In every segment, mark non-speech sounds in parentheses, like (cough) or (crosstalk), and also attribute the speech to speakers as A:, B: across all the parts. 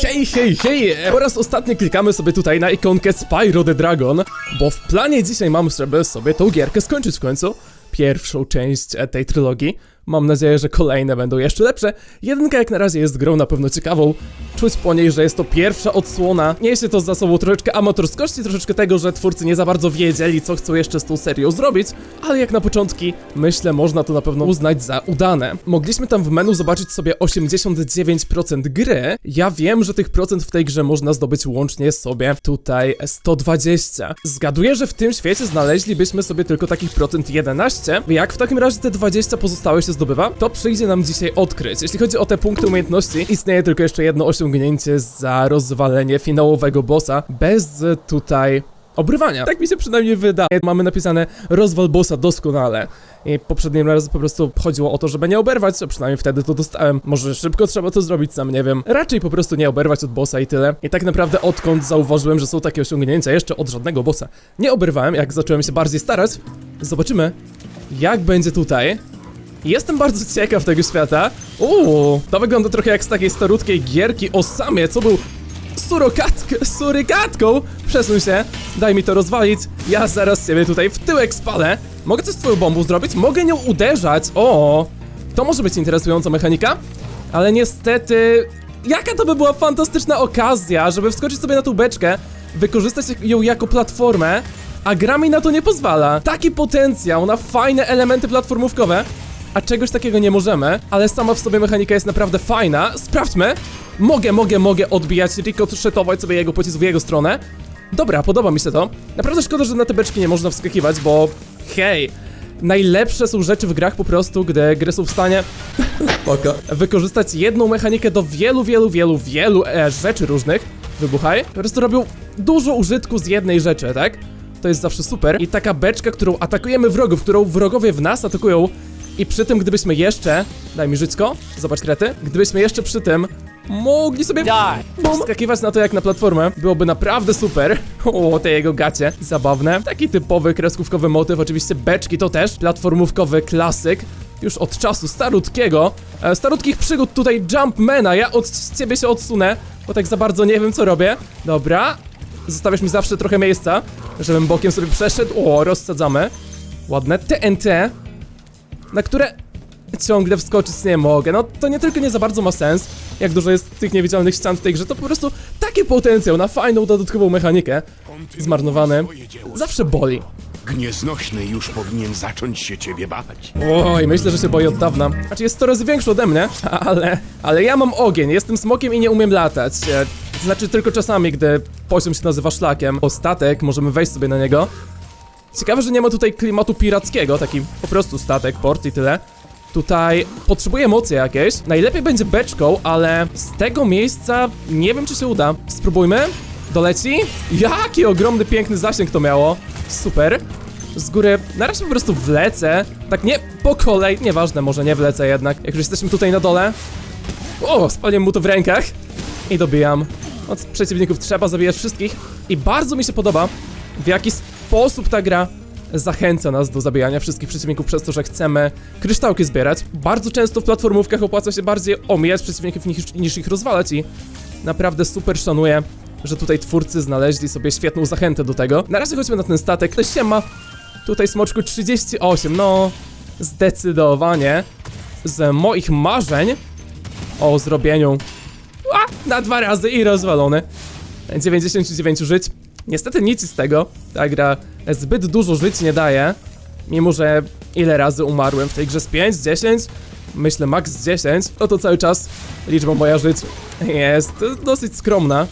A: Hej, hej, hej! Po raz ostatni klikamy sobie tutaj na ikonkę Spyro the Dragon, bo w planie dzisiaj mam, żeby sobie tą gierkę skończyć w końcu. Pierwszą część e, tej trylogii. Mam nadzieję, że kolejne będą jeszcze lepsze. Jedynka jak na razie jest grą na pewno ciekawą. Czuć po niej, że jest to pierwsza odsłona. Niesie to za sobą troszeczkę amatorskości, troszeczkę tego, że twórcy nie za bardzo wiedzieli, co chcą jeszcze z tą serią zrobić, ale jak na początki, myślę, można to na pewno uznać za udane. Mogliśmy tam w menu zobaczyć sobie 89% gry. Ja wiem, że tych procent w tej grze można zdobyć łącznie sobie tutaj 120. Zgaduję, że w tym świecie znaleźlibyśmy sobie tylko takich procent 11. Jak w takim razie te 20 pozostałe się zdobywa, to przyjdzie nam dzisiaj odkryć. Jeśli chodzi o te punkty umiejętności, istnieje tylko jeszcze jedno osiągnięcie za rozwalenie finałowego bossa bez tutaj obrywania. Tak mi się przynajmniej wydaje. Mamy napisane rozwal bossa doskonale. I poprzednim razem po prostu chodziło o to, żeby nie oberwać, a przynajmniej wtedy to dostałem. Może szybko trzeba to zrobić, sam nie wiem. Raczej po prostu nie oberwać od bossa i tyle. I tak naprawdę odkąd zauważyłem, że są takie osiągnięcia, jeszcze od żadnego bossa nie oberwałem, jak zacząłem się bardziej starać. Zobaczymy, jak będzie tutaj. Jestem bardzo ciekaw tego świata. Uuu, to wygląda trochę jak z takiej starutkiej gierki o samie, co był surokatk, surykatką. Przesuń się, daj mi to rozwalić. Ja zaraz ciebie tutaj w tyłek spalę. Mogę coś z twoją bombą zrobić? Mogę nią uderzać. O, to może być interesująca mechanika, ale niestety... Jaka to by była fantastyczna okazja, żeby wskoczyć sobie na tą beczkę, wykorzystać ją jako platformę, a gra mi na to nie pozwala. Taki potencjał na fajne elementy platformówkowe, a czegoś takiego nie możemy, ale sama w sobie mechanika jest naprawdę fajna. Sprawdźmy. Mogę, mogę, mogę odbijać, rikoszetować sobie jego pocisk w jego stronę. Dobra, podoba mi się to. Naprawdę szkoda, że na te beczki nie można wskakiwać, bo hej, najlepsze są rzeczy w grach po prostu, gdy gry są w stanie (laughs) Spoko. wykorzystać jedną mechanikę do wielu, wielu, wielu, wielu e, rzeczy różnych. Wybuchaj. Po prostu robią dużo użytku z jednej rzeczy, tak? To jest zawsze super. I taka beczka, którą atakujemy wrogów, którą wrogowie w nas atakują. I przy tym, gdybyśmy jeszcze. Daj mi żyćko, zobacz krety. Gdybyśmy jeszcze przy tym mogli sobie skakiwać na to jak na platformę, byłoby naprawdę super. (laughs) O, te jego gacie, zabawne. Taki typowy kreskówkowy motyw, oczywiście beczki to też. Platformówkowy klasyk. Już od czasu starutkiego, e, starutkich przygód tutaj Jumpmana. Ja od ciebie się odsunę, bo tak za bardzo nie wiem co robię. Dobra, zostawiasz mi zawsze trochę miejsca, żebym bokiem sobie przeszedł. O, rozsadzamy. Ładne TNT, na które ciągle wskoczyć nie mogę. No to nie tylko nie za bardzo ma sens, jak dużo jest tych niewidzialnych ścian w tej grze, to po prostu taki potencjał na fajną dodatkową mechanikę. Zmarnowany. Zawsze boli.
B: Gnieznośny już powinien zacząć się ciebie bać.
A: Oj, myślę, że się boi od dawna. Znaczy jest 100 razy większy ode mnie, (laughs) ale... Ale ja mam ogień, jestem smokiem i nie umiem latać. E, Znaczy tylko czasami, gdy poziom się nazywa szlakiem. O statek, możemy wejść sobie na niego. Ciekawe, że nie ma tutaj klimatu pirackiego, taki po prostu statek, port i tyle. Tutaj potrzebuję mocy jakieś. Najlepiej będzie beczką, ale z tego miejsca nie wiem, czy się uda. Spróbujmy. Doleci? Jaki ogromny, piękny zasięg to miało. Super. Z góry na razie po prostu wlecę. Tak nie po kolei, nieważne, może nie wlecę jednak. Jak już jesteśmy tutaj na dole. O, spaliłem mu to w rękach. I dobijam. Od przeciwników trzeba zabijać wszystkich. I bardzo mi się podoba, w jaki sposób ta gra zachęca nas do zabijania wszystkich przeciwników przez to, że chcemy kryształki zbierać. Bardzo często w platformówkach opłaca się bardziej omijać przeciwników niż, niż ich rozwalać i naprawdę super szanuję, że tutaj twórcy znaleźli sobie świetną zachętę do tego. Na razie chodźmy na ten statek. To się ma tutaj smoczku 38, no zdecydowanie z moich marzeń o zrobieniu a, na dwa razy i rozwalony. 99 żyć. Niestety nic z tego. Ta gra zbyt dużo żyć nie daje. Mimo, że ile razy umarłem w tej grze z 5, 10? Myślę max 10. No to cały czas liczba moja żyć jest dosyć skromna.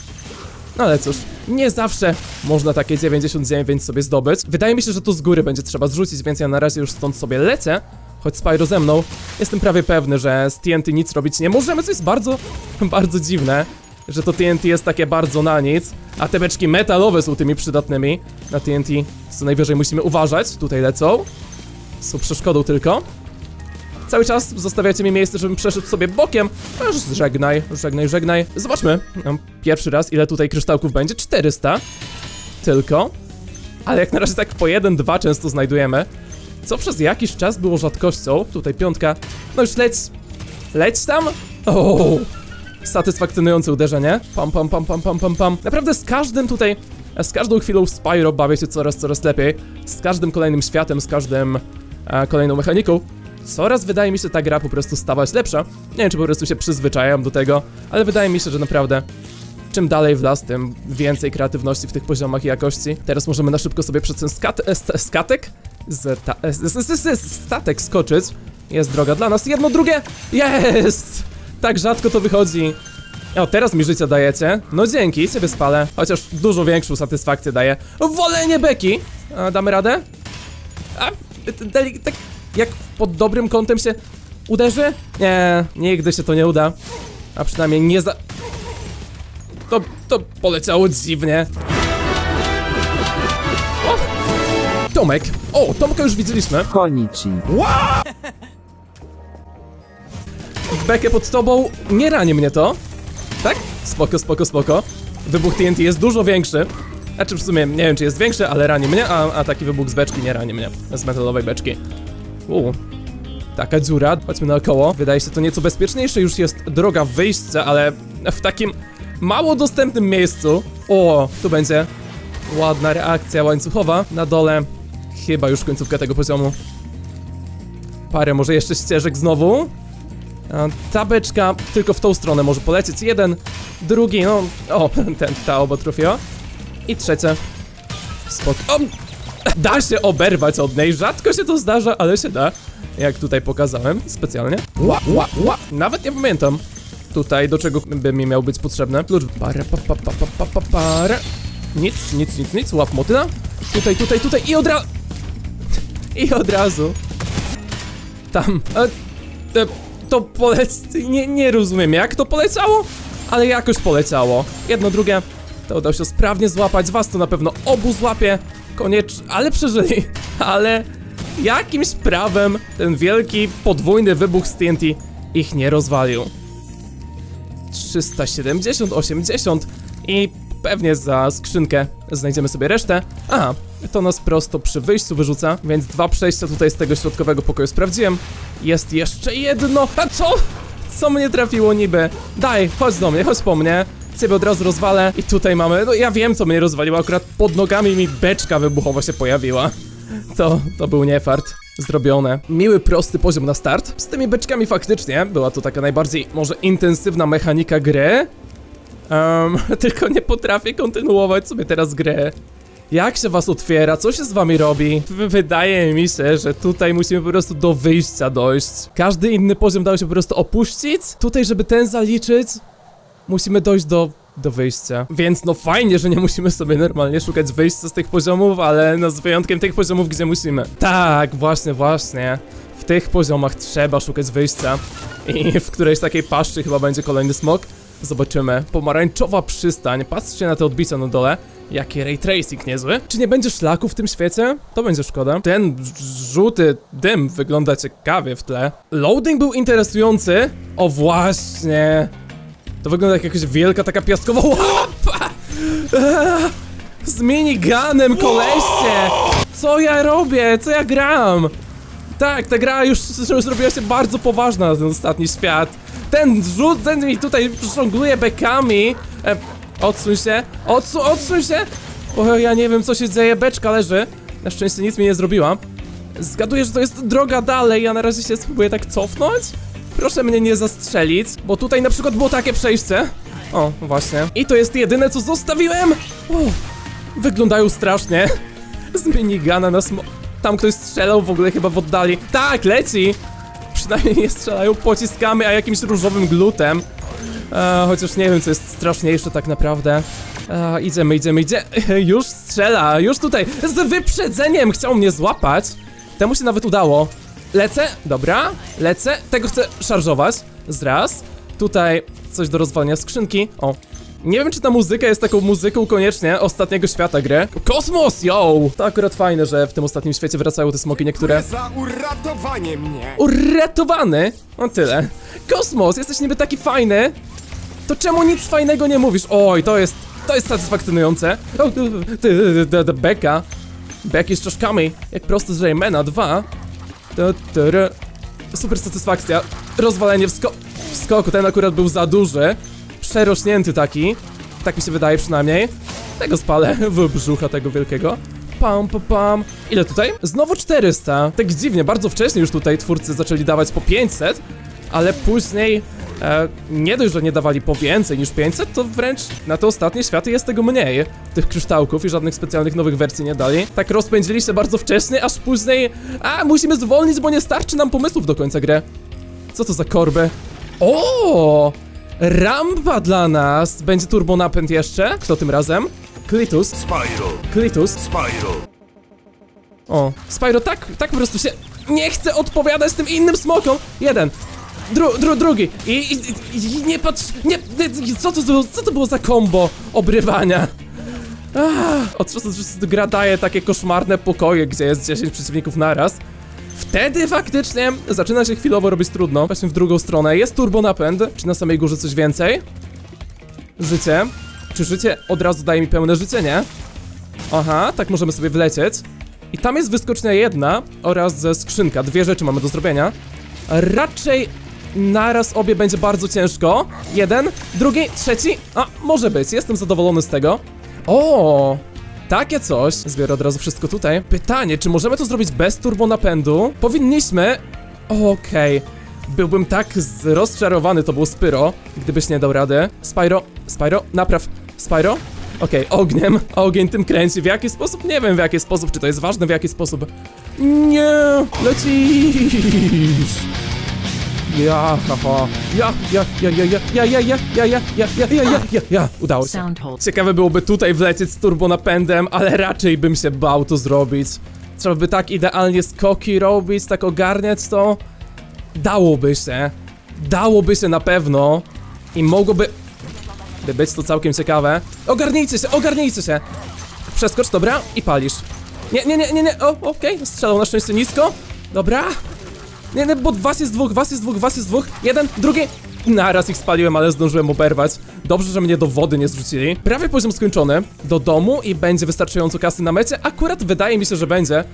A: No ale cóż, nie zawsze można takie 99 sobie zdobyć. Wydaje mi się, że to z góry będzie trzeba zrzucić, więc ja na razie już stąd sobie lecę. Choć Spyro ze mną, jestem prawie pewny, że z TNT nic robić nie możemy, co jest bardzo, (laughs) bardzo dziwne, że to TNT jest takie bardzo na nic, a te beczki metalowe są tymi przydatnymi. Na TNT co najwyżej musimy uważać, tutaj lecą, są przeszkodą tylko. Cały czas zostawiacie mi miejsce, żebym przeszedł sobie bokiem. No już żegnaj, żegnaj, żegnaj. Zobaczmy. Mam Pierwszy raz, ile tutaj kryształków będzie? 400. Tylko. Ale jak na razie tak po 1, 2 często znajdujemy. Co przez jakiś czas było rzadkością. Tutaj piątka. No już leć. Leć tam. O, satysfakcjonujące uderzenie. Pam, pam, pam, pam, pam, pam, pam. Naprawdę z każdym tutaj, z każdą chwilą Spyro bawię się coraz, coraz lepiej. Z każdym kolejnym światem, z każdym e, kolejną mechaniką. Coraz wydaje mi się ta gra po prostu stawać lepsza. Nie wiem, czy po prostu się przyzwyczajam do tego, ale wydaje mi się, że naprawdę czym dalej w las, tym więcej kreatywności w tych poziomach jakości. Teraz możemy na szybko sobie przez ten skat, e, skatek z, ta, e, z, z, z, z, statek skoczyć. Jest droga dla nas. Jedno, drugie! Jest! Tak rzadko to wychodzi. O, teraz mi życia dajecie. No dzięki, sobie spalę. Chociaż dużo większą satysfakcję daje. Wolenie beki! A, damy radę? A, deli, tak jak pod dobrym kątem się uderzy? Nie, nigdy się to nie uda. A przynajmniej nie za... To, to poleciało dziwnie. O! Tomek! O, Tomka już widzieliśmy.
C: Konichi. (laughs)
A: Bekę pod tobą nie rani mnie to. Tak? Spoko, spoko, spoko. Wybuch TNT jest dużo większy. Znaczy w sumie nie wiem czy jest większy, ale rani mnie, a, a taki wybuch z beczki nie rani mnie. Z metalowej beczki. Uuu. Taka dziura, chodźmy naokoło. Wydaje się to nieco bezpieczniejsze, już jest droga wyjścia, ale w takim mało dostępnym miejscu. O, tu będzie ładna reakcja łańcuchowa. Na dole chyba już końcówka tego poziomu. Parę może jeszcze ścieżek znowu. Ta beczka tylko w tą stronę może polecieć. Jeden, drugi, no... O, (laughs) ten, ta oba trafiła. I trzecie. Spok... O! (laughs) Da się oberwać od niej. Rzadko się to zdarza, ale się da. Jak tutaj pokazałem specjalnie. Ła, ła, ła. Nawet nie pamiętam. Tutaj do czego by mi miał być potrzebne. Klucz. Parę, pa, pa, pa, pa, pa, pa, parę. Nic, nic, nic, nic. Łap motyla. Tutaj, tutaj, tutaj i od razu... (laughs) I od razu. Tam. E, e, to polec... Nie, nie rozumiem jak to poleciało, ale jakoś poleciało. Jedno, drugie. To udało się sprawnie złapać. Was to na pewno obu złapie. Koniecznie, ale przeżyli. (laughs) Ale jakimś prawem ten wielki, podwójny wybuch z TNT ich nie rozwalił. 370, 80 i pewnie za skrzynkę znajdziemy sobie resztę. Aha, to nas prosto przy wyjściu wyrzuca, więc dwa przejścia tutaj z tego środkowego pokoju sprawdziłem. Jest jeszcze jedno. A co? Co mnie trafiło niby? Daj, chodź do mnie, chodź po mnie. Ciebie od razu rozwalę i tutaj mamy, no ja wiem co mnie rozwaliło, akurat pod nogami mi beczka wybuchowa się pojawiła. To, to był niefart. Zrobione. Miły, prosty poziom na start. Z tymi beczkami faktycznie była to taka najbardziej może intensywna mechanika gry. Em, (laughs) tylko nie potrafię kontynuować sobie teraz grę. Jak się was otwiera? Co się z wami robi? Wydaje mi się, że tutaj musimy po prostu do wyjścia dojść. Każdy inny poziom dał się po prostu opuścić. Tutaj, żeby ten zaliczyć, musimy dojść do, do wyjścia. Więc no fajnie, że nie musimy sobie normalnie szukać wyjścia z tych poziomów, ale no z wyjątkiem tych poziomów, gdzie musimy. Tak, właśnie, właśnie. W tych poziomach trzeba szukać wyjścia. I w którejś takiej paszczy chyba będzie kolejny smok. Zobaczymy. Pomarańczowa przystań. Patrzcie na te odbicia na dole. Jaki ray tracing niezły. Czy nie będzie szlaku w tym świecie? To będzie szkoda. Ten żółty dym wygląda ciekawie w tle. Loading był interesujący. O właśnie. To wygląda jak jakaś wielka taka piaskowa łapa! Z miniganem, koleście! Co ja robię? Co ja gram? Tak, ta gra już, już zrobiła się bardzo poważna na ten ostatni świat. Ten rzut, ten mi tutaj żongluje bekami. E, odsuń się, odsu, odsuń się! O, ja nie wiem co się dzieje, beczka leży. Na szczęście nic mi nie zrobiła. Zgaduję, że to jest droga dalej, ja na razie się spróbuję tak cofnąć. Proszę mnie nie zastrzelić, bo tutaj na przykład było takie przejście. O, właśnie. I to jest jedyne, co zostawiłem! O, wyglądają strasznie. (laughs) Z minigana na smo... Tam ktoś strzelał w ogóle chyba w oddali. Tak, leci! Przynajmniej nie strzelają pociskami, a jakimś różowym glutem. E, chociaż nie wiem, co jest straszniejsze tak naprawdę. E, idziemy, idziemy, idziemy. (laughs) Już strzela, już tutaj. Z wyprzedzeniem chciał mnie złapać. Temu się nawet udało. Lecę, dobra, lecę. Tego chcę szarżować. Zraz. Tutaj coś do rozwalenia skrzynki. O. Nie wiem, czy ta muzyka jest taką muzyką koniecznie ostatniego świata gry. Kosmos, yo! To akurat fajne, że w tym ostatnim świecie wracają te smoki niektóre.
B: Za uratowanie mnie!
A: Uratowany! O tyle. Kosmos, jesteś niby taki fajny. To czemu nic fajnego nie mówisz? Oj, to jest. To jest satysfakcjonujące. O, ty, ty, ty, Beka. Beki z czaszkami. Jak prosto z Raymana 2. Tu, tu, ru. Super satysfakcja. Rozwalenie w, sko w skoku. Ten akurat był za duży. Przerośnięty taki. Tak mi się wydaje przynajmniej. Tego spalę w brzucha tego wielkiego. Pam, pam, pam. Ile tutaj? Znowu 400. Tak dziwnie, bardzo wcześnie już tutaj twórcy zaczęli dawać po 500, ale później e, nie dość, że nie dawali po więcej niż 500, to wręcz na te ostatnie światy jest tego mniej. Tych kryształków i żadnych specjalnych nowych wersji nie dali. Tak rozpędzili się bardzo wcześnie, aż później a, musimy zwolnić, bo nie starczy nam pomysłów do końca gry. Co to za korby? O! Rampa dla nas! Będzie turbo napęd jeszcze? Kto tym razem? Klitus.
B: Spyro,
A: Klitus.
B: Spyro.
A: O, Spyro tak, tak po prostu się nie chce odpowiadać tym innym smokom. Jeden. Dru, dru, drugi. I, i, i, nie patrz, nie, nie, co to, było- co to było za kombo obrywania? Ah, od czasu do czasu gra daje takie koszmarne pokoje, gdzie jest 10 przeciwników naraz. Wtedy faktycznie zaczyna się chwilowo robić trudno. Właśnie w drugą stronę. Jest turbo napęd. Czy na samej górze coś więcej? Życie. Czy życie od razu daje mi pełne życie, nie? Aha, tak możemy sobie wlecieć. I tam jest wyskocznia jedna oraz skrzynka. Dwie rzeczy mamy do zrobienia. Raczej naraz obie będzie bardzo ciężko. Jeden, drugi, trzeci. A, może być. Jestem zadowolony z tego. O, takie coś. Zbiorę od razu wszystko tutaj. Pytanie, czy możemy to zrobić bez turbonapędu? Powinniśmy. Okej. Byłbym tak rozczarowany, to był Spyro, gdybyś nie dał rady. Spyro, Spyro, napraw. Spyro? Okej, ogniem. Ogień tym kręci. W jaki sposób? Nie wiem w jaki sposób. Czy to jest ważne w jaki sposób? Nie, lecisz. Ja, haha. Ja, ja, ja, ja, ja, ja, ja, ja, ja, ja, ja, ja, ja, ja, ja, ja. Udało się. Ciekawe byłoby tutaj wlecieć z turbonapędem, ale raczej bym się bał to zrobić. Trzeba by tak idealnie skoki robić, tak ogarniać to. Dałoby się. Dałoby się na pewno. I mogłoby... by być to całkiem ciekawe. Ogarnijcie się, ogarnijcie się! Przeskocz, dobra, i palisz. Nie, nie, nie, nie, nie, o, okej, strzelał na szczęście nisko. Dobra. Nie, nie, bo was jest dwóch, was jest dwóch, was jest dwóch. Jeden, drugi. Naraz ich spaliłem, ale zdążyłem oberwać. Dobrze, że mnie do wody nie zrzucili. Prawie poziom skończony. Do domu i będzie wystarczająco kasy na mecie. Akurat wydaje mi się, że będzie.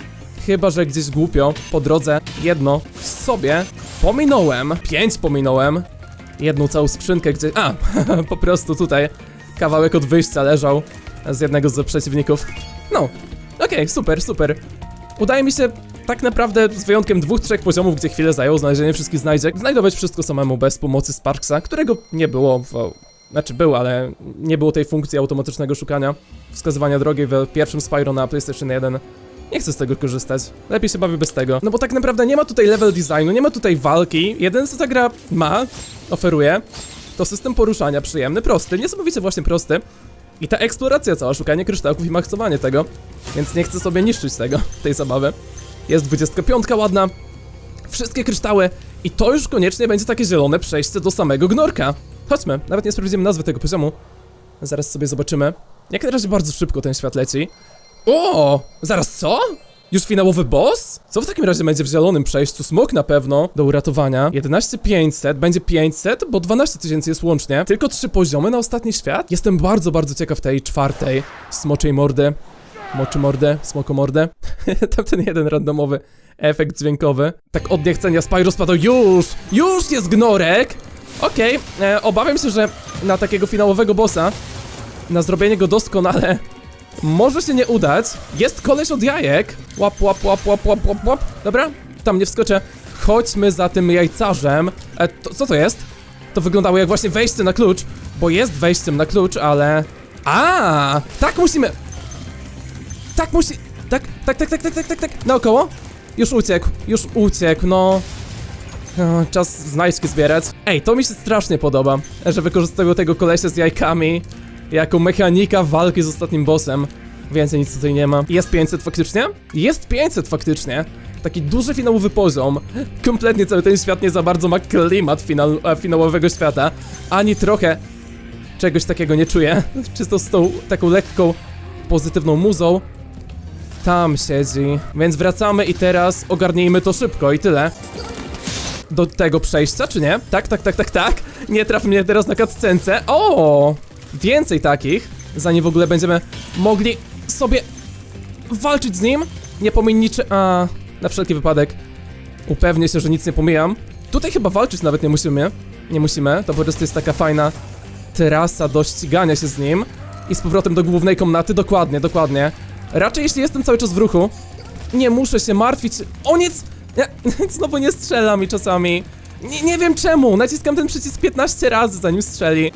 A: Chyba, że gdzieś głupio po drodze jedno sobie pominąłem. Pięć pominąłem. Jedną całą skrzynkę, gdzie. A, (laughs) po prostu tutaj kawałek od wyjścia leżał z jednego z przeciwników. No, okej, super, super. Udaje mi się tak naprawdę z wyjątkiem dwóch, trzech poziomów, gdzie chwilę zajęło znalezienie wszystkich znajdziek, znajdować wszystko samemu bez pomocy Sparksa, którego nie było w... Znaczy był, ale nie było tej funkcji automatycznego szukania, wskazywania drogi w pierwszym Spyro na PlayStation 1. Nie chcę z tego korzystać. Lepiej się bawię bez tego. No bo tak naprawdę nie ma tutaj level designu, nie ma tutaj walki. Jeden co ta gra ma, oferuje, to system poruszania przyjemny, prosty, niesamowicie właśnie prosty. I ta eksploracja cała, szukanie kryształków i maksowanie tego. Więc nie chcę sobie niszczyć tego, tej zabawy. Jest 25 ładna, wszystkie kryształy i to już koniecznie będzie takie zielone przejście do samego gnorka. Chodźmy, nawet nie sprawdzimy nazwy tego poziomu. Zaraz sobie zobaczymy. Jak na razie bardzo szybko ten świat leci. O, zaraz co? Już finałowy boss? Co w takim razie będzie w zielonym przejściu? Smok na pewno do uratowania. 11500, będzie 500, bo 12 tysięcy jest łącznie. Tylko trzy poziomy na ostatni świat? Jestem bardzo, bardzo ciekaw tej czwartej smoczej mordy. Moczy mordę, smoko mordę. (laughs) Tam ten jeden randomowy efekt dźwiękowy. Tak od niechcenia Spyro spadł. Już! Już jest gnorek! Okej, e, obawiam się, że na takiego finałowego bossa, na zrobienie go doskonale, może się nie udać. Jest koleś od jajek. Łap, łap, łap, łap, łap, łap, łap. Dobra, tam nie wskoczę. Chodźmy za tym jajcarzem. E, to, co to jest? To wyglądało jak właśnie wejście na klucz, bo jest wejściem na klucz, ale... A, tak musimy... Tak musi... Tak, tak, tak, tak, tak, tak, tak, tak. Naokoło? Już uciekł, już uciekł, no... Czas znajdźki zbierać. Ej, to mi się strasznie podoba, że wykorzystują tego kolesia z jajkami jako mechanika walki z ostatnim bossem. Więcej nic tutaj nie ma. Jest 500 faktycznie? Jest 500 faktycznie. Taki duży finałowy poziom. Kompletnie cały ten świat nie za bardzo ma klimat final, e, finałowego świata. Ani trochę czegoś takiego nie czuję. (laughs) Czysto z tą taką lekką, pozytywną muzą. Tam siedzi. Więc wracamy i teraz ogarnijmy to szybko i tyle. Do tego przejścia, czy nie? Tak, tak, tak, tak, tak. Nie traf mnie teraz na cutscence. O! Więcej takich, zanim w ogóle będziemy mogli sobie walczyć z nim. Nie pominniczy... A, na wszelki wypadek. Upewnię się, że nic nie pomijam. Tutaj chyba walczyć nawet nie musimy. Nie musimy, to po prostu jest taka fajna trasa do ścigania się z nim i z powrotem do głównej komnaty, dokładnie, dokładnie. Raczej jeśli jestem cały czas w ruchu, nie muszę się martwić. O nic! Nie, (laughs) znowu nie strzela mi czasami. Nie, nie wiem czemu, naciskam ten przycisk 15 razy zanim strzeli.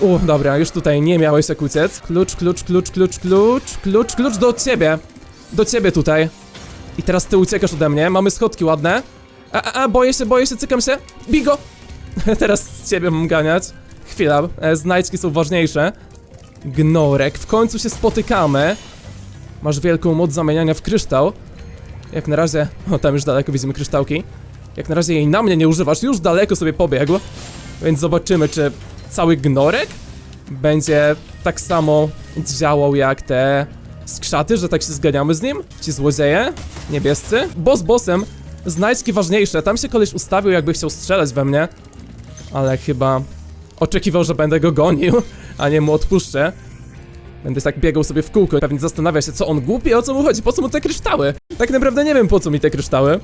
A: U, dobra, już tutaj nie miałeś jak uciec. Klucz, klucz, klucz, klucz, klucz, klucz, klucz do ciebie. Do ciebie tutaj. I teraz ty uciekasz ode mnie, mamy schodki ładne. A, a, a, boję się, boję się, cykam się. Bigo! (laughs) teraz z ciebie mam ganiać. Chwila, e, znajdźki są ważniejsze. Gnorek, w końcu się spotykamy. Masz wielką moc zamieniania w kryształ. Jak na razie, o tam już daleko widzimy kryształki. Jak na razie jej na mnie nie używasz, już daleko sobie pobiegł. Więc zobaczymy, czy cały gnorek będzie tak samo działał jak te skrzaty, że tak się zganiamy z nim? Ci złodzieje? Niebiescy? Boss bossem, znajdźki ważniejsze. Tam się koleś ustawił, jakby chciał strzelać we mnie. Ale chyba oczekiwał, że będę go gonił, a nie mu odpuszczę. Będę tak biegał sobie w kółko i pewnie zastanawia się, co on głupi, o co mu chodzi, po co mu te kryształy? Tak naprawdę nie wiem, po co mi te kryształy.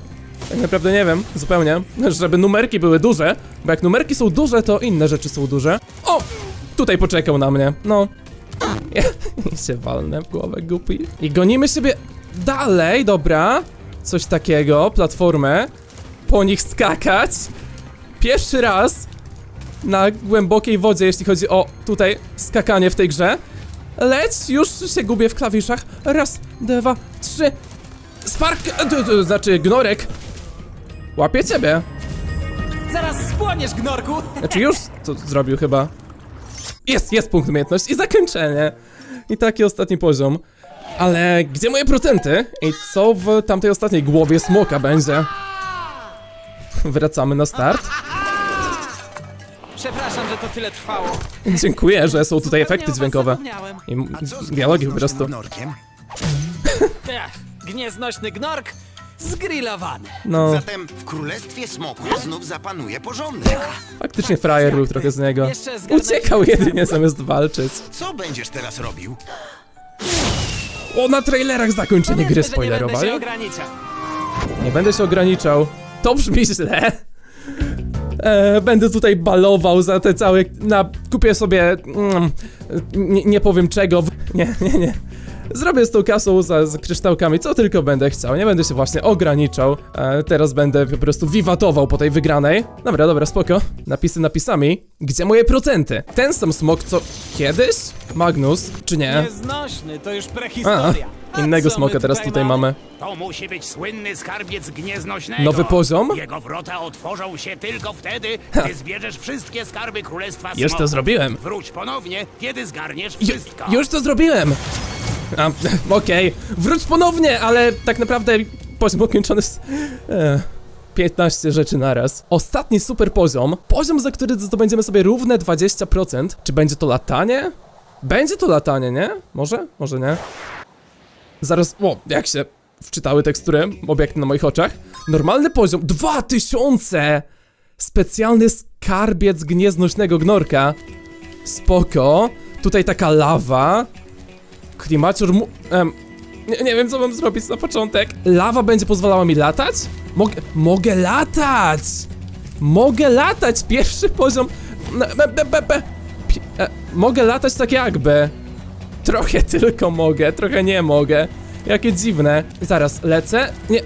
A: Tak naprawdę nie wiem, zupełnie. Żeby numerki były duże, bo jak numerki są duże, to inne rzeczy są duże. O! Tutaj poczekał na mnie, no. (laughs) Ja się walnę w głowę, głupi. I gonimy sobie dalej, dobra. Coś takiego, platformę. Po nich skakać. Pierwszy raz na głębokiej wodzie, jeśli chodzi o tutaj skakanie w tej grze. Leć, już się gubię w klawiszach. Raz, dwa, trzy. Spark, e, to, znaczy gnorek. Łapię ciebie.
C: Zaraz spłoniesz, gnorku!
A: Znaczy już to zrobił chyba. Jest, jest punkt umiejętności i zakończenie. I taki ostatni poziom. Ale gdzie moje procenty? I co w tamtej ostatniej głowie smoka będzie? Wracamy na start.
C: Przepraszam, że to tyle trwało. (laughs)
A: Dziękuję, że są tutaj efekty dźwiękowe.
C: zapomniałem.
A: I m-
D: A co z
A: dialogi po prostu.
D: Norkiem? (laughs)
C: Gnieznośny gnork zgrillowany.
A: No,
D: Zatem w królestwie smoków znów zapanuje porządek.
A: faktycznie frajer był trochę z niego.
C: Jeszcze
A: Uciekał jedynie zamiast walczyć.
D: Co będziesz teraz robił?
A: O, na trailerach zakończenie gry
C: Powiedzmy, że Nie
A: spoilerowali.
C: będę się ograniczał.
A: Nie będę się ograniczał. To brzmi źle. E, będę tutaj balował za te całe. Na, kupię sobie. Mm, nie, nie powiem czego. (laughs) Nie, nie, nie. Zrobię z tą kasą za, za kryształkami, co tylko będę chciał. Nie będę się właśnie ograniczał. E, teraz będę po prostu wiwatował po tej wygranej. Dobra, dobra, spoko. Napisy napisami. Gdzie moje procenty? Ten sam smok co kiedyś? Magnus, czy nie?
C: Nieznośny, to już prehistoria. A
A: innego smoka teraz tutaj mamy.
B: To musi być słynny skarbiec gnieznośnego.
A: Nowy poziom?
B: Jego wrota otworzą się tylko wtedy, gdy zbierzesz wszystkie skarby królestwa
A: Już to
B: smoków.
A: zrobiłem.
B: Wróć ponownie, kiedy zgarniesz
A: Ju,
B: wszystko.
A: już to zrobiłem! A, (laughs) okej, wróć ponownie, ale tak naprawdę poziom ukończony z... E, 15 rzeczy naraz. Ostatni super poziom, poziom, za który zdobędziemy sobie równe 20%. Czy będzie to latanie? Będzie to latanie, nie? Może? Może nie? Zaraz, o, jak się wczytały tekstury, obiekty na moich oczach. Normalny poziom, 2000! Specjalny skarbiec gnieznośnego gnorka. Spoko. Tutaj taka lawa. Klimacior mu... Em, nie, nie wiem, co mam zrobić na początek. Lawa będzie pozwalała mi latać? Mogę... Mogę latać! Mogę latać! Pierwszy poziom... Pi- E, mogę latać tak jakby. Trochę (laughs) tylko mogę, trochę nie mogę. Jakie dziwne. Zaraz, lecę? Nie...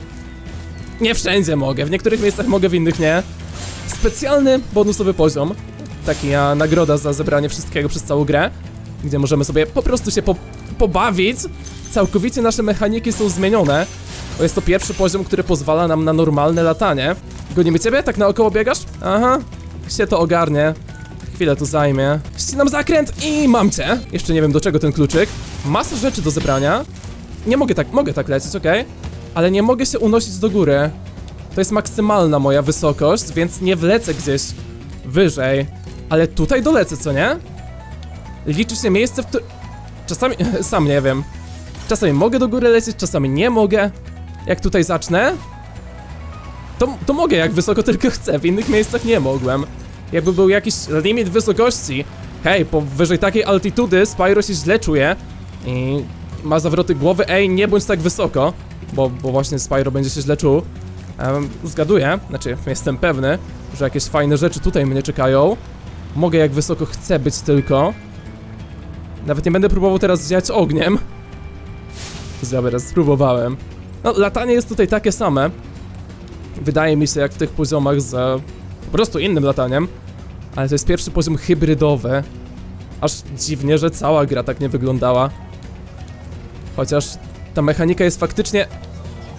A: Nie wszędzie mogę. W niektórych miejscach mogę, w innych nie. Specjalny bonusowy poziom. Taki a, nagroda za zebranie wszystkiego przez całą grę. Gdzie możemy sobie po prostu się po, pobawić. Całkowicie nasze mechaniki są zmienione. Bo jest to pierwszy poziom, który pozwala nam na normalne latanie. Gonimy ciebie? Tak naokoło biegasz? Aha. Się to ogarnie. Chwilę tu zajmie. Ścinam zakręt i mam cię. Jeszcze nie wiem do czego ten kluczyk. Masa rzeczy do zebrania. Nie mogę tak, mogę tak lecieć, okej. Ale nie mogę się unosić do góry. To jest maksymalna moja wysokość, więc nie wlecę gdzieś wyżej. Ale tutaj dolecę, co nie? Liczy się miejsce, w którym... Czasami... (laughs) sam nie wiem. Czasami mogę do góry lecieć, czasami nie mogę. Jak tutaj zacznę... To, to mogę jak wysoko tylko chcę, w innych miejscach nie mogłem. Jakby był jakiś limit wysokości. Hej, powyżej takiej altitudy Spyro się źle czuje i ma zawroty głowy, ej, nie bądź tak wysoko, bo, bo właśnie Spyro będzie się źle czuł. Em, zgaduję, znaczy jestem pewny, że jakieś fajne rzeczy tutaj mnie czekają. Mogę jak wysoko chcę być tylko. Nawet nie będę próbował teraz zjać ogniem. Zrobię raz, spróbowałem. No, latanie jest tutaj takie same. Wydaje mi się, jak w tych poziomach z po prostu innym lataniem. Ale to jest pierwszy poziom hybrydowy. Aż dziwnie, że cała gra tak nie wyglądała. Chociaż ta mechanika jest faktycznie...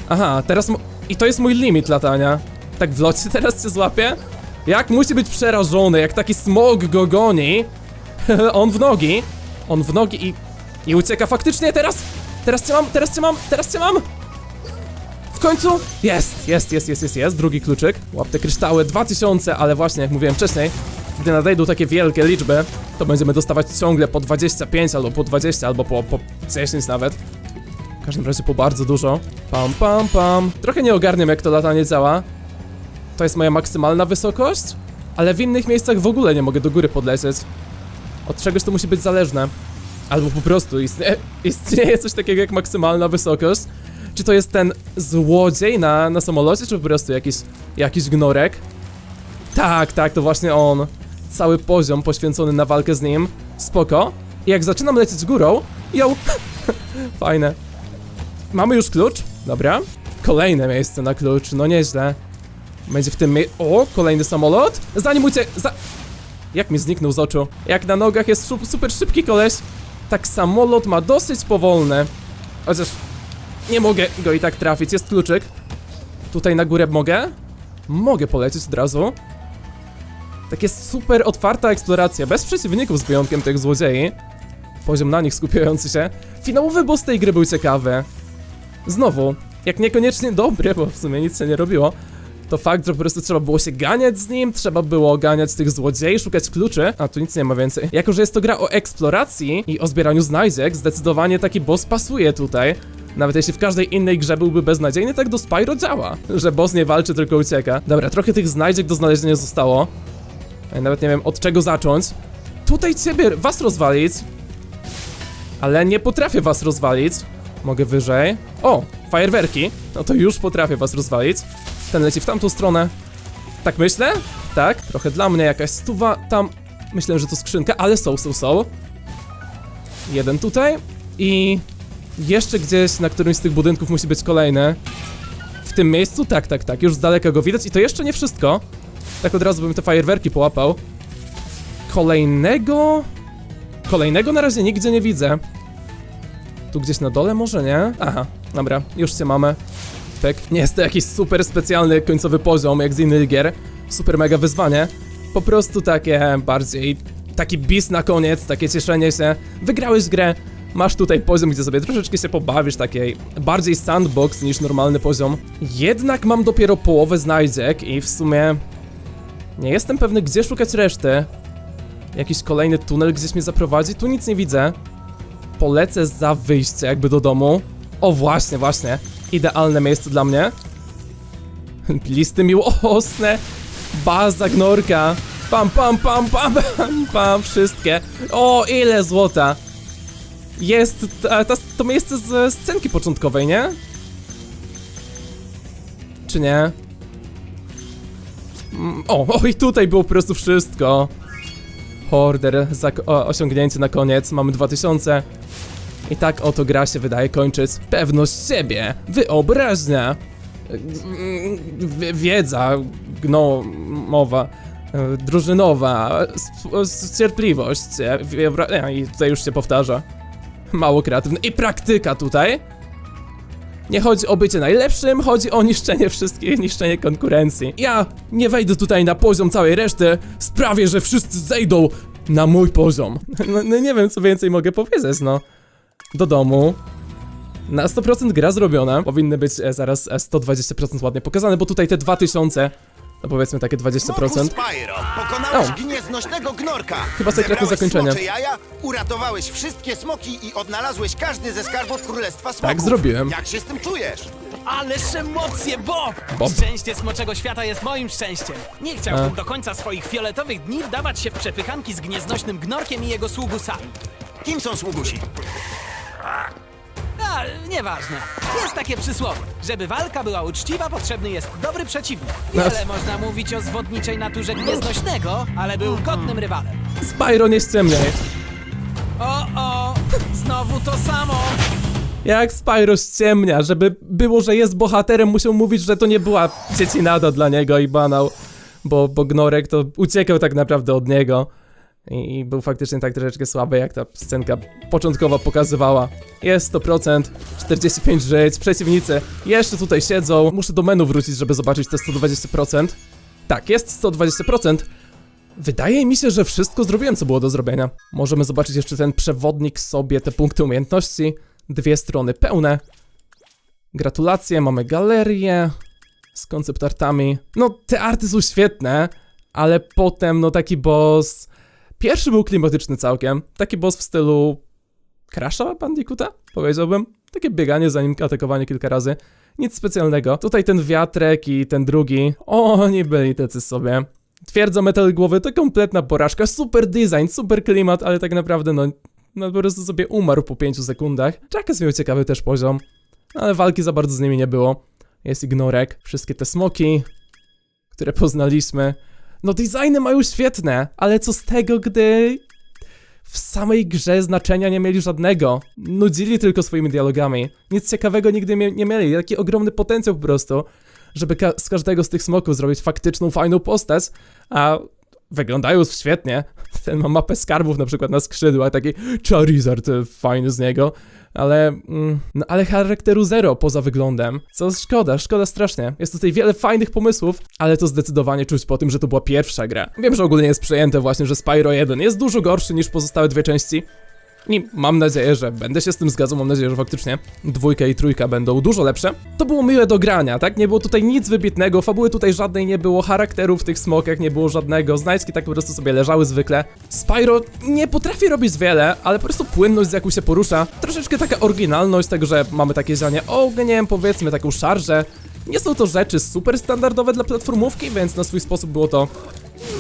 A: Aha, teraz... I to jest mój limit latania. Tak w locie (laughs) teraz cię złapie? Jak musi być przerażony, jak taki smog go goni. (laughs) on w nogi. On w nogi i... I ucieka faktycznie teraz! Teraz cię mam, teraz cię mam, teraz cię mam! W końcu! Jest, jest, jest, jest, jest, jest. Drugi kluczyk. Łap te kryształy. 2000, ale właśnie, jak mówiłem wcześniej, gdy nadejdą takie wielkie liczby, to będziemy dostawać ciągle po 25, albo po 20, albo po, po 10 nawet. W każdym razie po bardzo dużo. Pam, pam, pam. Trochę nie ogarniam, jak to latanie działa. To jest moja maksymalna wysokość, ale w innych miejscach w ogóle nie mogę do góry podlecieć. Od czegoś to musi być zależne. Albo po prostu istnieje, (laughs) istnieje coś takiego jak maksymalna wysokość. Czy to jest ten złodziej na, na samolocie, czy po prostu jakiś, jakiś gnorek? Tak, tak, to właśnie on. Cały poziom poświęcony na walkę z nim. Spoko. I jak zaczynam lecieć górą, ją... (laughs) Fajne. Mamy już klucz. Dobra. Kolejne miejsce na klucz, no nieźle. Będzie w tym mie... O, kolejny samolot? Zanim ucie... Za... Jak mi zniknął z oczu. Jak na nogach jest su- super szybki koleś, tak samolot ma dosyć powolne. Chociaż nie mogę go i tak trafić. Jest kluczyk. Tutaj na górę mogę? Mogę polecieć od razu. Tak jest super otwarta eksploracja, bez przeciwników z wyjątkiem tych złodziei. Poziom na nich skupiający się. Finałowy boss tej gry był ciekawy. Znowu, jak niekoniecznie dobry, bo w sumie nic się nie robiło, to fakt, że po prostu trzeba było się ganiać z nim, trzeba było ganiać tych złodziei, szukać kluczy, a tu nic nie ma więcej. Jako, że jest to gra o eksploracji i o zbieraniu znajdziek, zdecydowanie taki boss pasuje tutaj. Nawet jeśli w każdej innej grze byłby beznadziejny, tak do Spyro działa. Że boss nie walczy, tylko ucieka. Dobra, trochę tych znajdziek do znalezienia zostało. Nawet nie wiem od czego zacząć. Tutaj ciebie, was rozwalić. Ale nie potrafię was rozwalić. Mogę wyżej. O, fajerwerki. No to już potrafię was rozwalić. Ten leci w tamtą stronę. Tak myślę? Tak. Trochę dla mnie jakaś stuwa tam. Myślę, że to skrzynka, ale są, są, są. Jeden tutaj. I jeszcze gdzieś na którymś z tych budynków musi być kolejny. W tym miejscu? Tak, tak, tak. Już z daleka go widać. I to jeszcze nie wszystko. Tak od razu bym te fajerwerki połapał. Kolejnego... Kolejnego na razie nigdzie nie widzę. Tu gdzieś na dole może, nie? Aha, dobra, już cię mamy. Pyk. Nie jest to jakiś super specjalny końcowy poziom, jak z innych gier. Super mega wyzwanie. Po prostu takie bardziej... Taki bis na koniec, takie cieszenie się. Wygrałeś grę, masz tutaj poziom, gdzie sobie troszeczkę się pobawisz, takiej bardziej sandbox niż normalny poziom. Jednak mam dopiero połowę znajdziek i w sumie... Nie jestem pewny, gdzie szukać reszty. Jakiś kolejny tunel gdzieś mnie zaprowadzi? Tu nic nie widzę. Polecę za wyjście jakby do domu. O właśnie, właśnie. Idealne miejsce dla mnie. (laughs) Listy miłosne. Baza gnorka. Pam, pam, pam, pam, pam, pam. Wszystkie. O, ile złota. Jest ta, ta, to miejsce z scenki początkowej, nie? Czy nie? Mm, O, o i tutaj było po prostu wszystko. Order, zak- o, osiągnięcie na koniec, mamy 2000. I tak oto gra się wydaje kończyć. Pewność siebie, wyobraźnia, wi- wiedza, gno, mowa, e, drużynowa, cierpliwość, e, wyobra- i tutaj już się powtarza. Mało kreatywne. I praktyka tutaj. Nie chodzi o bycie najlepszym, chodzi o niszczenie wszystkich, niszczenie konkurencji. Ja nie wejdę tutaj na poziom całej reszty, sprawię, że wszyscy zejdą na mój poziom. No, no nie wiem, co więcej mogę powiedzieć, no. Do domu. Na 100% gra zrobiona. Powinny być e, zaraz e, 120% ładnie pokazane, bo tutaj te 2000, no powiedzmy takie 20%.
D: Smoku Spyro, pokonałeś
A: O.
D: gnieznośnego gnorka.
A: Chyba sekretne
D: Zebrałeś
A: zakończenie.
D: smocze jaja, uratowałeś wszystkie smoki i odnalazłeś każdy ze skarbów Królestwa Smoków.
A: Tak zrobiłem.
D: Jak się z tym czujesz?
C: Ależ emocje, Bob!
A: Bob.
C: Szczęście smoczego świata jest moim szczęściem. Nie chciałbym
A: A.
C: do końca swoich fioletowych dni wdawać się w przepychanki z gnieznośnym gnorkiem i jego sługusami.
D: Kim są sługusi?
C: A, nieważne. Jest takie przysłowie. Żeby walka była uczciwa, potrzebny jest dobry przeciwnik. Wiele można mówić o zwodniczej naturze gnieznośnego, ale był godnym rywalem.
A: Spyro, nie ściemniaj.
C: O, o, znowu to samo.
A: Jak Spyro ściemnia, żeby było, że jest bohaterem, musiał mówić, że to nie była dziecinada dla niego i banał, bo, bo Gnorek to uciekał tak naprawdę od niego i, i był faktycznie tak troszeczkę słaby, jak ta scenka początkowa pokazywała. Jest 100%, 45 żyć, przeciwnicy jeszcze tutaj siedzą, muszę do menu wrócić, żeby zobaczyć te 120%. Tak, jest 120%. Wydaje mi się, że wszystko zrobiłem, co było do zrobienia. Możemy zobaczyć jeszcze ten przewodnik sobie, te punkty umiejętności. Dwie strony pełne. Gratulacje, mamy galerię z koncept artami. No, te arty są świetne, ale potem, no taki boss... Pierwszy był klimatyczny całkiem. Taki boss w stylu... Crasha Bandicoota? Powiedziałbym. Takie bieganie za nim, atakowanie kilka razy. Nic specjalnego. Tutaj ten wiatrek i ten drugi. Oni byli tacy sobie. Twierdza metal głowy to kompletna porażka. Super design, super klimat, ale tak naprawdę no, no po prostu sobie umarł po 5 sekundach. Jackass miał ciekawy też poziom, ale walki za bardzo z nimi nie było. Jest ignorek, wszystkie te smoki, które poznaliśmy. No designy mają świetne, ale co z tego, gdy w samej grze znaczenia nie mieli żadnego. Nudzili tylko swoimi dialogami. Nic ciekawego nigdy nie mieli. Taki ogromny potencjał po prostu, żeby ka- z każdego z tych smoków zrobić faktyczną, fajną postać, a wyglądają świetnie. Ten ma mapę skarbów na przykład na skrzydłach, taki Charizard e, fajny z niego, ale, mm, no, ale charakteru zero poza wyglądem. Co szkoda, szkoda strasznie. Jest tutaj wiele fajnych pomysłów, ale to zdecydowanie czuć po tym, że to była pierwsza gra. Wiem, że ogólnie jest przejęte właśnie, że Spyro 1 jest dużo gorszy niż pozostałe dwie części, i mam nadzieję, że będę się z tym zgadzał, mam nadzieję, że faktycznie dwójka i trójka będą dużo lepsze. To było miłe do grania, tak? Nie było tutaj nic wybitnego, fabuły tutaj żadnej nie było, charakteru w tych smokach nie było żadnego, znajdźki tak po prostu sobie leżały zwykle. Spyro nie potrafi robić wiele, ale po prostu płynność z jaką się porusza, troszeczkę taka oryginalność tego, że mamy takie zianie ogniem, powiedzmy taką szarżę. Nie są to rzeczy super standardowe dla platformówki, więc na swój sposób było to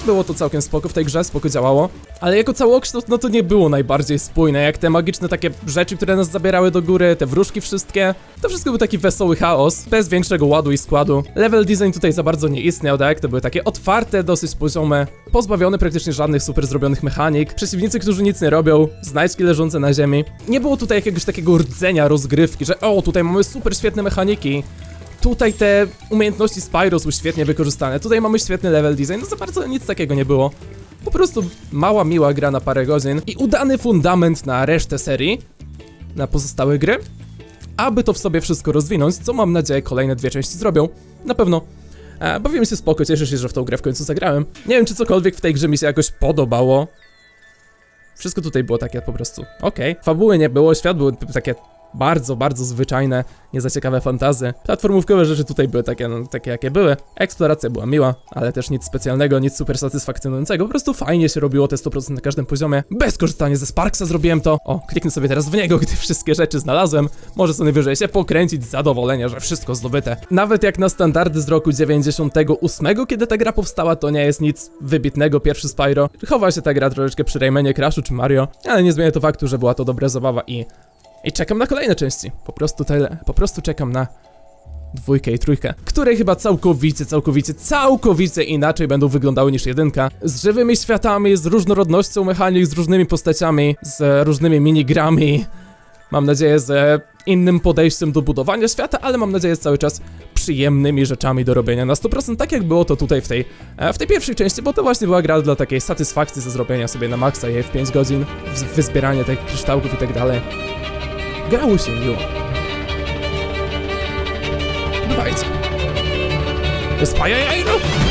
A: było to całkiem spoko w tej grze, spoko działało. Ale jako całokształt, no to nie było najbardziej spójne, jak te magiczne takie rzeczy, które nas zabierały do góry, te wróżki wszystkie. To wszystko był taki wesoły chaos, bez większego ładu i składu. Level design tutaj za bardzo nie istniał, tak? To były takie otwarte, dosyć poziome, pozbawione praktycznie żadnych super zrobionych mechanik. Przeciwnicy, którzy nic nie robią, znajdźki leżące na ziemi. Nie było tutaj jakiegoś takiego rdzenia rozgrywki, że o, tutaj mamy super świetne mechaniki. Tutaj te umiejętności Spyro są świetnie wykorzystane. Tutaj mamy świetny level design. No za bardzo nic takiego nie było. Po prostu mała, miła gra na parę godzin i udany fundament na resztę serii, na pozostałe gry, aby to w sobie wszystko rozwinąć, co mam nadzieję kolejne dwie części zrobią. Na pewno. E, bawiłem się spoko, cieszę się, że w tą grę w końcu zagrałem. Nie wiem, czy cokolwiek w tej grze mi się jakoś podobało. Wszystko tutaj było takie po prostu, okej. Fabuły nie było, świat był takie bardzo, bardzo zwyczajne, nie za ciekawe fantazy. Platformówkowe rzeczy tutaj były takie, no, takie jakie były. Eksploracja była miła, ale też nic specjalnego, nic super satysfakcjonującego. Po prostu fajnie się robiło te 100% na każdym poziomie. Bez korzystania ze Sparksa zrobiłem to. O, kliknę sobie teraz w niego, gdy wszystkie rzeczy znalazłem. Może co najwyżej się pokręcić z zadowolenia, że wszystko zdobyte. Nawet jak na standardy z roku 98, kiedy ta gra powstała, to nie jest nic wybitnego, pierwszy Spyro. Chowa się ta gra troszeczkę przy Raymanie, Crashu czy Mario, ale nie zmienia to faktu, że była to dobra zabawa i i czekam na kolejne części. Po prostu tyle. Po prostu czekam na dwójkę i trójkę, które chyba całkowicie, całkowicie, całkowicie inaczej będą wyglądały niż jedynka. Z żywymi światami, z różnorodnością mechanik, z różnymi postaciami, z różnymi minigrami. Mam nadzieję, z innym podejściem do budowania świata, ale mam nadzieję cały czas przyjemnymi rzeczami do robienia na 100%, tak jak było to tutaj w tej, e, w tej pierwszej części, bo to właśnie była gra dla takiej satysfakcji ze zrobienia sobie na maksa jej w 5 godzin, wyzbieranie tych kryształków i tak dalej. Gaussian you are. fight. Das war ja einer.